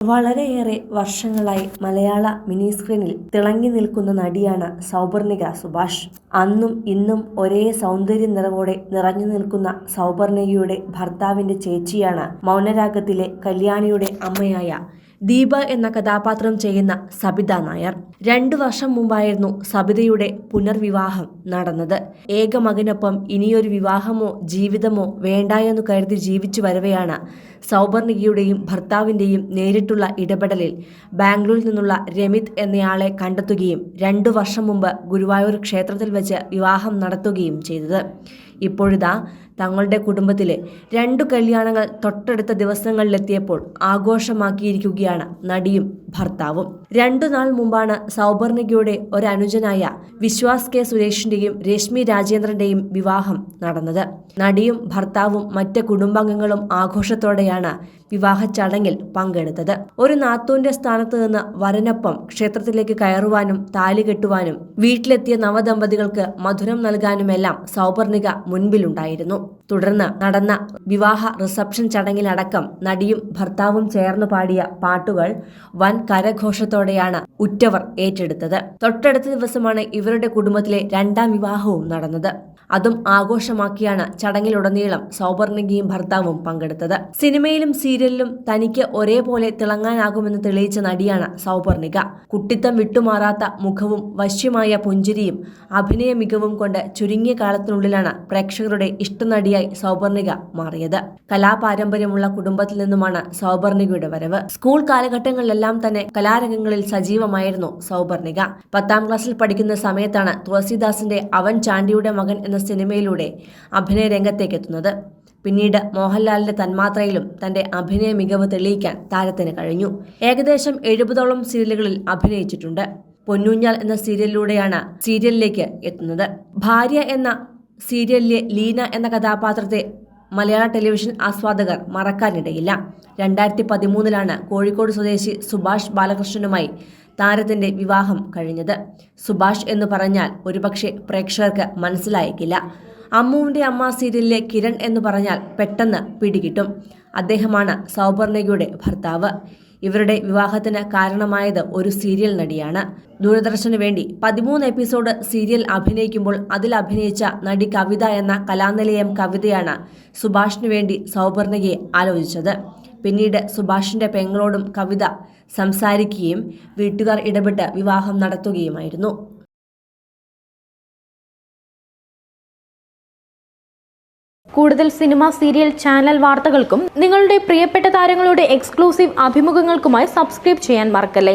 വളരെയേറെ വർഷങ്ങളായി മലയാള മിനി സ്ക്രീനിൽ തിളങ്ങി നിൽക്കുന്ന നടിയാണ് സൗപർണിക സുഭാഷ്. അന്നും ഇന്നും ഒരേ സൗന്ദര്യ നിറവോടെ നിറഞ്ഞു നിൽക്കുന്ന സൗപർണികയുടെ ഭർത്താവിന്റെ ചേച്ചിയാണ് മൗനരാഗത്തിലെ കല്യാണിയുടെ അമ്മയായ ദീപ എന്ന കഥാപാത്രം ചെയ്യുന്ന സബിത നായർ. രണ്ടു വർഷം മുമ്പായിരുന്നു സബിതയുടെ പുനർവിവാഹം നടന്നത്. ഏക മകനൊപ്പം ഇനിയൊരു വിവാഹമോ ജീവിതമോ വേണ്ട എന്ന് കരുതി ജീവിച്ചു വരവെയാണ് സൗപർണികയുടെയും ഭർത്താവിന്റെയും നേരിട്ടുള്ള ഇടപെടലിൽ ബാംഗ്ലൂരിൽ നിന്നുള്ള രമിത് എന്നയാളെ കണ്ടെത്തുകയും രണ്ടു വർഷം മുമ്പ് ഗുരുവായൂർ ക്ഷേത്രത്തിൽ വെച്ച് വിവാഹം നടത്തുകയും ചെയ്തത്. ഇപ്പോഴിതാ തങ്ങളുടെ കുടുംബത്തിലെ രണ്ടു കല്യാണങ്ങൾ തൊട്ടടുത്ത ദിവസങ്ങളിലെത്തിയപ്പോൾ ആഘോഷമാക്കിയിരിക്കുകയാണ് നടിയും ഭർത്താവും. രണ്ടു നാൾ മുമ്പാണ് സൗപർണികയുടെ ഒരനുജനായ വിശ്വാസ് കെ സുരേഷിന്റെയും രശ്മി രാജേന്ദ്രന്റെയും വിവാഹം നടന്നത്. നടിയും ഭർത്താവും മറ്റ് കുടുംബാംഗങ്ങളും ആഘോഷത്തോടെയാണ് വിവാഹ ചടങ്ങിൽ പങ്കെടുത്തത്. ഒരു നാത്തൂന്റെ സ്ഥാനത്ത് നിന്ന് വരനൊപ്പം ക്ഷേത്രത്തിലേക്ക് കയറുവാനും താലി കെട്ടുവാനും വീട്ടിലെത്തിയ നവദമ്പതികൾക്ക് മധുരം നൽകാനുമെല്ലാം സൗപർണിക മുൻപിലുണ്ടായിരുന്നു. തുടർന്ന് നടന്ന വിവാഹ റിസപ്ഷൻ ചടങ്ങിലടക്കം നടിയും ഭർത്താവും ചേർന്നു പാടിയ പാട്ടുകൾ വൻ കരഘോഷത്തോടെയാണ് ഉറ്റവർ ഏറ്റെടുത്തത്. തൊട്ടടുത്ത ദിവസമാണ് ഇവരുടെ കുടുംബത്തിലെ രണ്ടാം വിവാഹവും നടന്നത്. അതും ആഘോഷമാക്കിയാണ് ചടങ്ങിലുടനീളം സൗവർണികയും ഭർത്താവും പങ്കെടുത്തത്. സിനിമയിലും സീരിയലിലും തനിക്ക് ഒരേപോലെ തിളങ്ങാനാകുമെന്ന് തെളിയിച്ച നടിയാണ് സൗപർണിക കുട്ടിത്തം വിട്ടുമാറാത്ത മുഖവും വശ്യമായ പുഞ്ചിരിയും അഭിനയ മികവും കൊണ്ട് ചുരുങ്ങിയ കാലത്തിനുള്ളിലാണ് പ്രേക്ഷകരുടെ ഇഷ്ടനടിയായി സൗപർണിക മാറിയത്. കലാപാരമ്പര്യമുള്ള കുടുംബത്തിൽ നിന്നുമാണ് സൗപർണികയുടെ വരവ്. സ്കൂൾ കാലഘട്ടങ്ങളിലെല്ലാം തന്നെ കലാരംഗങ്ങളിൽ സജീവമായിരുന്നു സൗപർണിക പത്താം ക്ലാസ്സിൽ പഠിക്കുന്ന സമയത്താണ് തുളസിദാസിന്റെ അവൻ ചാണ്ടിയുടെ മകൻ എന്ന സിനിമയിലൂടെ അഭിനയ രംഗത്തേക്ക് എത്തുന്നത് പിന്നീട് മോഹൻലാലിന്റെ തന്മാത്രയിലും തന്റെ അഭിനയ മികവ് തെളിയിക്കാൻ താരത്തിന് കഴിഞ്ഞു. ഏകദേശം എഴുപതോളം സീരിയലുകളിൽ അഭിനയിച്ചിട്ടുണ്ട്. പൊന്നൂഞ്ഞാൽ എന്ന സീരിയലിലൂടെയാണ് സീരിയലിലേക്ക് എത്തുന്നത്. ഭാര്യ എന്ന സീരിയലിലെ ലീന എന്ന കഥാപാത്രത്തെ മലയാള ടെലിവിഷൻ ആസ്വാദകർ മറക്കാനിടയില്ല. രണ്ടായിരത്തി പതിമൂന്നിലാണ് കോഴിക്കോട് സ്വദേശി സുഭാഷ് ബാലകൃഷ്ണനുമായി താരത്തിന്റെ വിവാഹം കഴിഞ്ഞത്. സുഭാഷ് എന്ന് പറഞ്ഞാൽ ഒരുപക്ഷെ പ്രേക്ഷകർക്ക് മനസ്സിലായേക്കില്ല. അമ്മുവിന്റെ അമ്മ സീരിയലിലെ കിരൺ എന്ന് പറഞ്ഞാൽ പെട്ടെന്ന് പിടികിട്ടും. അദ്ദേഹമാണ് സൗപർണികയുടെ ഭർത്താവ്. ഇവരുടെ വിവാഹത്തിന് കാരണമായത് ഒരു സീരിയൽ നടിയാണ്. ദൂരദർശന് വേണ്ടി പതിമൂന്ന് എപ്പിസോഡ് സീരിയൽ അഭിനയിക്കുമ്പോൾ അതിൽ അഭിനയിച്ച നടി കവിത എന്ന കലാനിലയം കവിതയാണ് സുഭാഷിനു വേണ്ടി സൗപർണികയെ ആലോചിച്ചത്. പിന്നീട് സുഭാഷിന്റെ പെങ്ങളോടും കവിത സംസാരിക്കുകയും വീട്ടുകാർ ഇടപെട്ട് വിവാഹം നടത്തുകയുമായിരുന്നു. കൂടുതൽ സിനിമ സീരിയൽ ചാനൽ വാർത്തകൾക്കും നിങ്ങളുടെ പ്രിയപ്പെട്ട താരങ്ങളുടെ എക്സ്ക്ലൂസീവ് അഭിമുഖങ്ങൾക്കുമായി സബ്സ്ക്രൈബ് ചെയ്യാൻ മറക്കല്ലേ?